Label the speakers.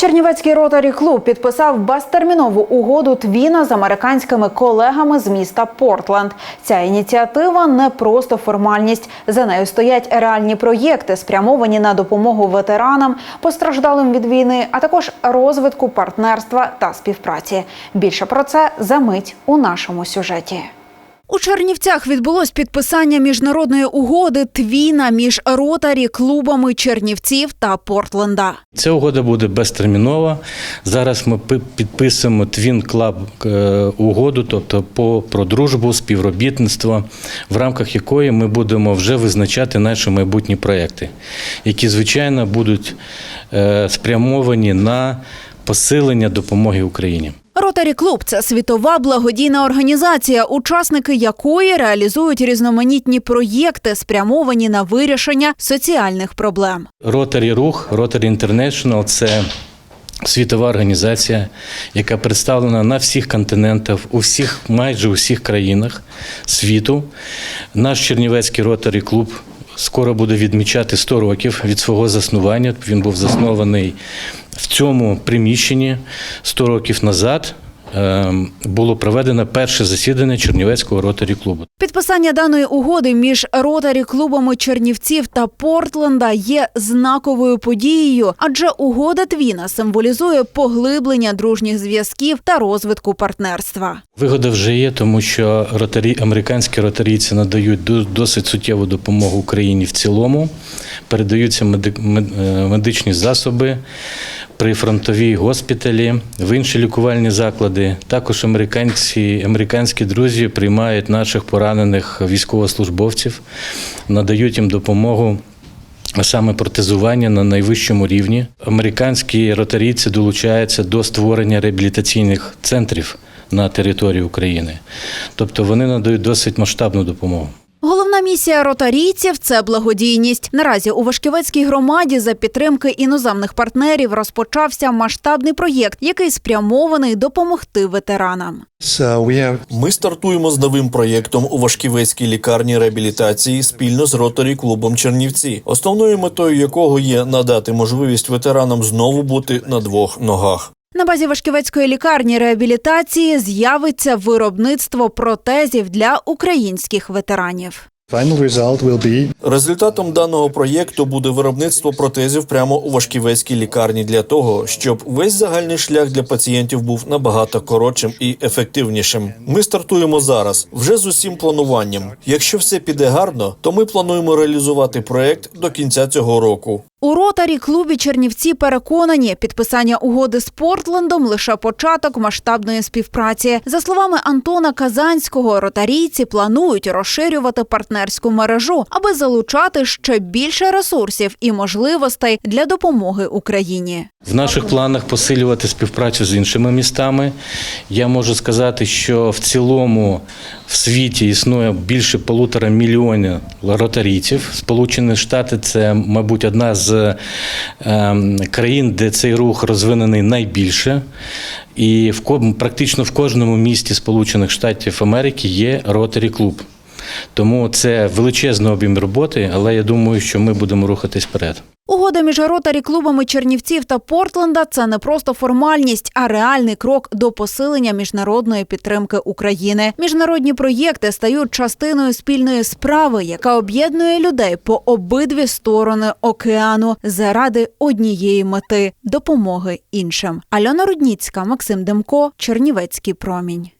Speaker 1: Чернівецький ротарі клуб підписав безтермінову угоду Твіна з американськими колегами з міста Портленд. Ця ініціатива не просто формальність. За нею стоять реальні проєкти, спрямовані на допомогу ветеранам, постраждалим від війни, а також розвитку партнерства та співпраці. Більше про це за мить у нашому сюжеті. У Чернівцях відбулось підписання міжнародної угоди Твіна між ротарі клубами Чернівців та Портленда.
Speaker 2: Ця угода буде безтермінова. Зараз ми підписуємо Twin Club е, угоду, тобто по про дружбу, співробітництво, в рамках якої ми будемо вже визначати наші майбутні проекти, які звичайно будуть е, спрямовані на посилення допомоги Україні.
Speaker 1: Ротарі клуб це світова благодійна організація, учасники якої реалізують різноманітні проєкти, спрямовані на вирішення соціальних проблем.
Speaker 2: Rotary Рух, Rotary International – це світова організація, яка представлена на всіх континентах, у всіх, майже у всіх країнах світу. Наш Чернівецький Rotary клуб скоро буде відмічати 100 років від свого заснування. Він був заснований в цьому приміщенні 100 років назад. Ем, Було проведено перше засідання Чернівецького ротарі клубу.
Speaker 1: Підписання даної угоди між ротарі клубами Чернівців та Портленда є знаковою подією, адже угода Твіна символізує поглиблення дружніх зв'язків та розвитку партнерства.
Speaker 2: Вигода вже є, тому що ротарі, американські ротарійці надають до- досить суттєву допомогу Україні в цілому. Передаються е, медичні засоби при фронтовій госпіталі, в інші лікувальні заклади. Також американці, американські друзі приймають наших поранених військовослужбовців, надають їм допомогу. А саме протезування на найвищому рівні. Американські ротарійці долучаються до створення реабілітаційних центрів на території України. Тобто вони надають досить масштабну допомогу.
Speaker 1: Головна місія ротарійців це благодійність. Наразі у Вашківецькій громаді за підтримки іноземних партнерів розпочався масштабний проєкт, який спрямований допомогти ветеранам.
Speaker 3: Ми стартуємо з новим проєктом у Вашківецькій лікарні реабілітації спільно з ротарі клубом Чернівці, основною метою якого є надати можливість ветеранам знову бути на двох ногах.
Speaker 1: На базі Вашківецької лікарні реабілітації з'явиться виробництво протезів для українських ветеранів.
Speaker 3: Результатом даного проєкту буде виробництво протезів прямо у Вашківецькій лікарні для того, щоб весь загальний шлях для пацієнтів був набагато коротшим і ефективнішим. Ми стартуємо зараз вже з усім плануванням. Якщо все піде гарно, то ми плануємо реалізувати проєкт до кінця цього року.
Speaker 1: У ротарі клубі Чернівці переконані, підписання угоди з Портлендом лише початок масштабної співпраці. За словами Антона Казанського, ротарійці планують розширювати партнерську мережу, аби залучати ще більше ресурсів і можливостей для допомоги Україні.
Speaker 2: В наших планах посилювати співпрацю з іншими містами. Я можу сказати, що в цілому в світі існує більше полутора мільйонів ротарійців. Сполучені Штати це, мабуть, одна з ем, країн, де цей рух розвинений найбільше. І в практично в кожному місті Сполучених Штатів Америки є ротарі клуб. Тому це величезний об'єм роботи, але я думаю, що ми будемо рухатись вперед.
Speaker 1: Угода між ротарі клубами Чернівців та Портленда це не просто формальність, а реальний крок до посилення міжнародної підтримки України. Міжнародні проєкти стають частиною спільної справи, яка об'єднує людей по обидві сторони океану заради однієї мети допомоги іншим. Альона Рудніцька, Максим Демко, Чернівецький промінь.